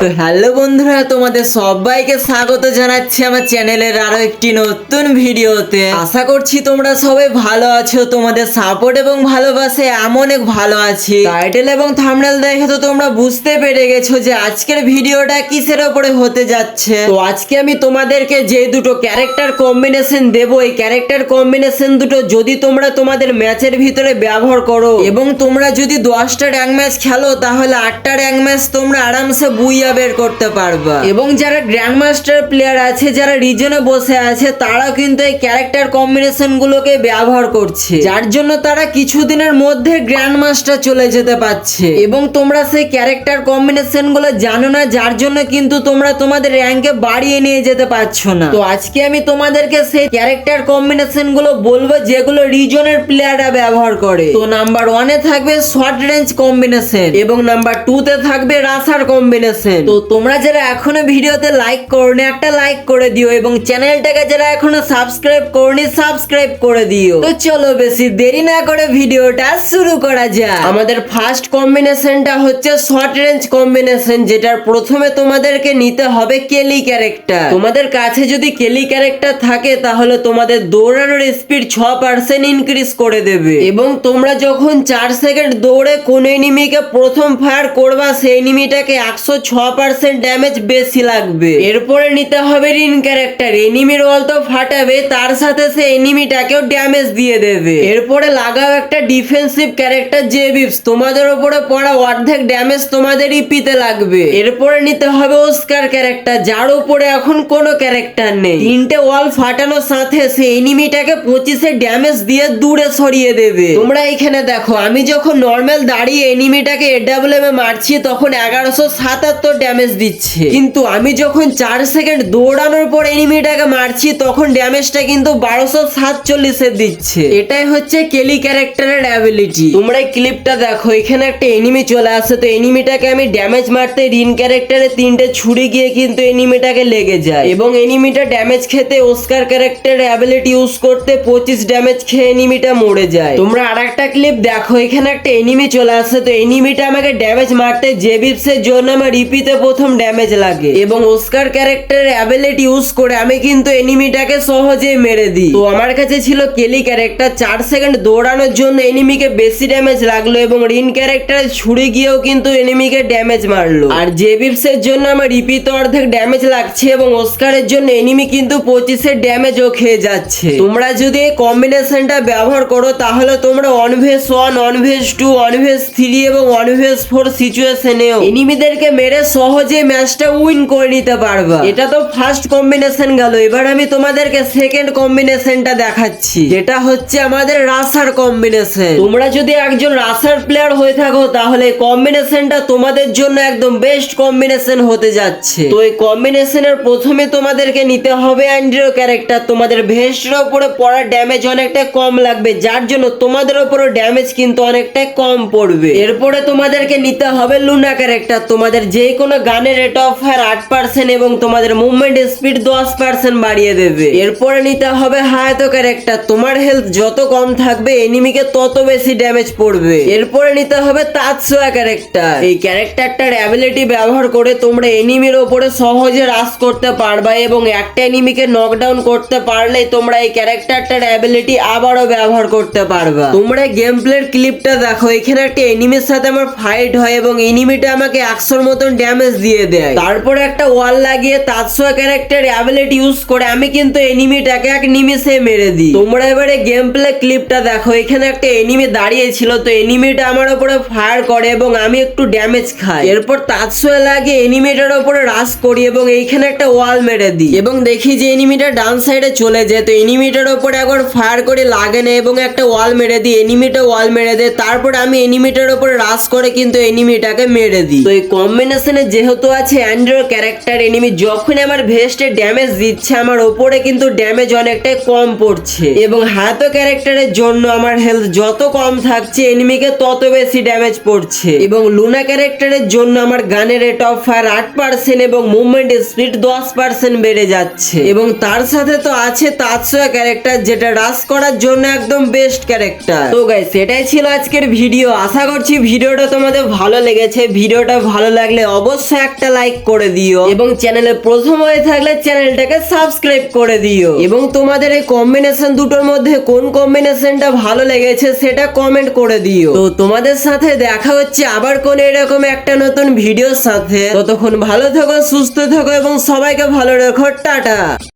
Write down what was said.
তো হ্যালো বন্ধুরা, তোমাদের সবাইকে স্বাগত জানাচ্ছি আমার চ্যানেলের আরও একটি নতুন ভিডিওতে। আশা করছি তোমরা সবাই ভালো আছো, তোমাদের সাপোর্ট এবং ভালোবাসে এমন এক ভালো আছি। টাইটেল এবং থাম্বনেল দেখে তো তোমরা বুঝতে পেরে গেছো যে আজকের ভিডিওটা কিসের ওপরে হতে যাচ্ছে। তো আজকে আমি তোমাদেরকে যে দুটো ক্যারেক্টার কম্বিনেশন দেবো, এই ক্যারেক্টার কম্বিনেশন দুটো যদি তোমরা তোমাদের ম্যাচের ভিতরে ব্যবহার করো, এবং তোমরা যদি দশটা র্যাঙ্ক ম্যাচ খেলো, তাহলে আটটা র্যাঙ্ক ম্যাচ তোমরা আরামসে বুইয়া বের করতে পারবা। এবং যারা গ্র্যান্ড মাস্টার প্লেয়ার আছে, যারা রিজনে বসে আছে, তারা কিন্তু এই ক্যারেক্টার কম্বিনেশন গুলোকে ব্যবহার করছে। যার জন্য তারা কিছুদিনের মধ্যে গ্র্যান্ড মাস্টার চলে যেতে পারছে। এবং তোমরা সেই ক্যারেক্টার কম্বিনেশনগুলো জানো না, যার জন্য কিন্তু তোমরা তোমাদের র্যাঙ্কে বাড়িয়ে নিয়ে যেতে পারছ না। তো আজকে আমি তোমাদেরকে সেই ক্যারেক্টার কম্বিনেশনগুলো বলব, যেগুলো রিজনের প্লেয়াররা ব্যবহার করে। তো নাম্বার ওয়ানে থাকবে শর্ট রেঞ্জ কম্বিনেশন এবং নাম্বার টু তে থাকবে রাসার কম্বিনেশন তো তোমরা যারা এখনও ভিডিওতে লাইক করনি একটা লাইক করে দিও এবং চ্যানেলটাকে যারা এখনও সাবস্ক্রাইব করনি সাবস্ক্রাইব করে দিও। তো চলো বেশি দেরি না করে ভিডিওটা শুরু করা যাক। আমাদের ফার্স্ট কম্বিনেশনটা হচ্ছে শর্ট রেঞ্জ কম্বিনেশন যেটার প্রথমে তোমাদেরকে নিতে হবে কেলি ক্যারেক্টার তোমাদের কাছে যদি কেলি ক্যারেক্টার থাকে তাহলে তোমাদের দৌড়ানোর স্পিড ছ পার্সেন্ট ইনক্রিজ করে দেবে। এবং তোমরা যখন চার সেকেন্ড দৌড়ে কোন এনিমিকে প্রথম ফায়ার করবা সেই এনিমিটাকে একশো পার্সেন্ট ড্যামেজ বেশি লাগবে। এরপরে নিতে হবে রিন ক্যারেক্টার এনিমির ওয়াল তো ফাটাবে, তার সাথে সে এনিমিটাকেও ড্যামেজ দিয়ে দেবে। এরপরে লাগাও একটা ডিফেন্সিভ ক্যারেক্টার যে বিপস তোমাদের উপরে পড়া অর্ধেক ড্যামেজ তোমাদের ইপিতে লাগবে। এরপরে নিতে হবে ওস্কার ক্যারেক্টার যার উপরে এখন কোনো ক্যারেক্টার নেই। তিনটে ওয়াল ফাটানোর সাথে সে এনিমিটাকে পঁচিশে ড্যামেজ দিয়ে দূরে সরিয়ে দেবে। তোমরা এখানে দেখো, আমি যখন নর্মাল দাঁড়িয়ে এনিমিটাকে এডাব্লিউএম এ মারছি, তখন এগারোশো সাতাত্তর ড্যামেজ দিচ্ছে। কিন্তু আমি যখন চার সেকেন্ড দৌড়ানোর পর এনিমিটাকে মারছি, তখন ড্যামেজটা কিন্তু বারোশো সাতচল্লিশে দিচ্ছে। এটাই হচ্ছে কেলি ক্যারেক্টারের অ্যাবিলিটি তোমরা এই ক্লিপটা দেখো, এখানে একটা এনিমি চলে আসে, তো এনিমিটাকে আমি ড্যামেজ মারতে রিন ক্যারেক্টারে তিনটে ছুরি গিয়ে কিন্তু এনিমিটাকে লেগে যায়। এবং এনিমিটা ড্যামেজ খেতে ওস্কার ক্যারেক্টারের অ্যাবিলিটি ইউজ করতে পঁচিশ ড্যামেজ খেয়ে এনিমিটা মরে যায়। তোমরা আর একটা ক্লিপ দেখো, এখানে একটা এনিমি চলে আসে, তো এনিমিটা আমাকে ড্যামেজ মারতে জেবিপসের জন্য আমার রিপিতে প্রথম ড্যামেজ লাগে। এবং ওস্কার ক্যারেক্টারের অ্যাবিলিটি ইউজ করে আমি কিন্তু এনিমিটাকে সহজেই মেরে দিই। তো আমার কাছে ছিল কেলি ক্যারেক্টার চার সেকেন্ড দৌড়ানোর জন্য এনিমিকে বেশি ড্যামেজ লাগল এবং রিন ক্যারেক্টার ছুড়ে গিয়েও কিন্তু এনিমিকে ড্যামেজ মারলো। আর জেবিপসের জন্য আমার রিপিতে অর্ধেক ড্যামেজ লাগছে এবং ওস্কারের জন্য এনিমি কিন্তু পঁচিশের ড্যামেজও খেয়ে যাচ্ছে। তোমরা যদি এই কম্বিনেশনটা ব্যবহার করো, তাহলে তোমরা one vs one one vs two one vs three এবং ওয়ান ভেস ফোর সিচুয়েশনেও এনিমিদেরকে মেরে সহজে ম্যাচটা উইন করে নিতে পারবা। এটা তো ফার্স্ট কম্বিনেশন গেল। এবার আমি তোমাদেরকে সেকেন্ড কম্বিনেশনটা দেখাচ্ছি। যেটা হচ্ছে আমাদের রাসার কম্বিনেশন তোমরা যদি একজন রাসার প্লেয়ার হয়ে থাকো তাহলে কম্বিনেশনটা তোমাদের জন্য একদম বেস্ট কম্বিনেশন হতে যাচ্ছে। তো এই কম্বিনেশনের প্রথমে তোমাদেরকে নিতে হবে অ্যান্ড্রিও ক্যারেক্টার তোমাদের ভেস্টের উপরে পড়ার ড্যামেজ অনেকটা কম লাগবে। যার জন্য তোমাদের উপরে ড্যামেজ কিন্তু অনেকটা কম পড়বে। এরপরে তোমাদেরকে নিতে হবে লুনা ক্যারেক্টার তোমাদের যে কোনো গানের রেট অফ ফায়ার আট পার্সেন্ট এবং তোমাদের মুভমেন্ট স্পিড দশ পার্সেন্ট বাড়িয়ে দেবে। এরপরে নিতে হবে হায়াতো ক্যারেক্টার তোমার হেলথ যত কম থাকবে এনিমিকে তত বেশি ড্যামেজ পড়বে। এরপরে নিতে হবে তাৎসোয়া ক্যারেক্টার এই ক্যারেক্টারটার অ্যাবিলিটি ব্যবহার করে তোমরা এনিমির ওপরে সহজে রাস করতে পারবা এবং একটা এনিমিকে নকডাউন করতে পারলেই তোমরা এই ক্যারেক্টারটার অ্যাবিলিটি আবারও ব্যবহার করতে পারবা। তোমরা গেম প্লের ক্লিপটা দেখো। এখানে একটা এনিমির সাথে আমার ফাইট হয় এবং এনিমিটা আমাকে একশোর মতন ড্যামেজ দিয়ে দেয়। তারপরে একটা ওয়াল লাগিয়ে তাৎসোয়া ক্যারেক্টার অ্যাবিলিটি ইউজ করে আমি কিন্তু এনিমিটাকে এক নিমিষে মেরে দিই। তোমরা এবারে গেম প্লে ক্লিপটা দেখো এখানে একটা এনিমি দাঁড়িয়ে ছিল তো এনিমিটা আমার উপরে ফায়ার করে এবং আমি একটু ড্যামেজ খাই। এরপর তাৎসোয়া লাগে এনিমিটার উপরে রাশ করি এবং এইখানে একটা ওয়াল মেরে দিই। এবং দেখি যে এনিমিটা ডান সাইডে চলে যায় তো এনিমিটার উপরে একবার ফায়ার করে লাগে না এবং একটা ওয়াল মেরে দিই। এনিমিটা ওয়াল মেরে দেয় তারপর আমি এনিমিটার উপরে রাশ করে কিন্তু এনিমিটাকে মেরে দিই। তো এই কম্বিনেশনে যেহেতু আছে অ্যান্ড্রো ক্যারেক্টার এনিমি যখন আমার ভেস্টে ড্যামেজ দিচ্ছে, আমার ওপরে কিন্তু ড্যামেজ অনেকটাই কম পড়ছে। এবং হাতো ক্যারেক্টারের জন্য আমার হেলথ যত কম থাকছে এনিমিকে তত বেশি ড্যামেজ পড়ছে। এবং লুনা ক্যারেক্টারের জন্য আমার গানের রেট অফ ফায়ার আট পার্সেন্ট এবং মুভমেন্ট স্পিড দশ পার্সেন্ট বেড়ে যাচ্ছে। এবং তার সাথে তো আছে তাৎসয়া ক্যারেক্টার, যেটা রাস করার জন্য একদম বেস্ট ক্যারেক্টার। তো গাই সেটাই ছিল আজকের ভিডিও। আশা করছি ভিডিওটা তোমাদের ভালো লেগেছে। ভিডিওটা ভালো লাগলে অবশ্যই অবশ্যই একটা লাইক করে দিও। এবং চ্যানেলে প্রথম হয়ে থাকলে চ্যানেলটাকে সাবস্ক্রাইব করে দিও। এবং তোমাদের এই কম্বিনেশন দুটোর মধ্যে কোন কম্বিনেশনটা ভালো লেগেছে সেটা কমেন্ট করে দিও। তো তোমাদের সাথে দেখা হচ্ছে আবার কোন এরকম একটা নতুন ভিডিওর সাথে। ততক্ষণ ভালো থেকো সুস্থ থেকো এবং সবাইকে ভালো রেখো টাটা।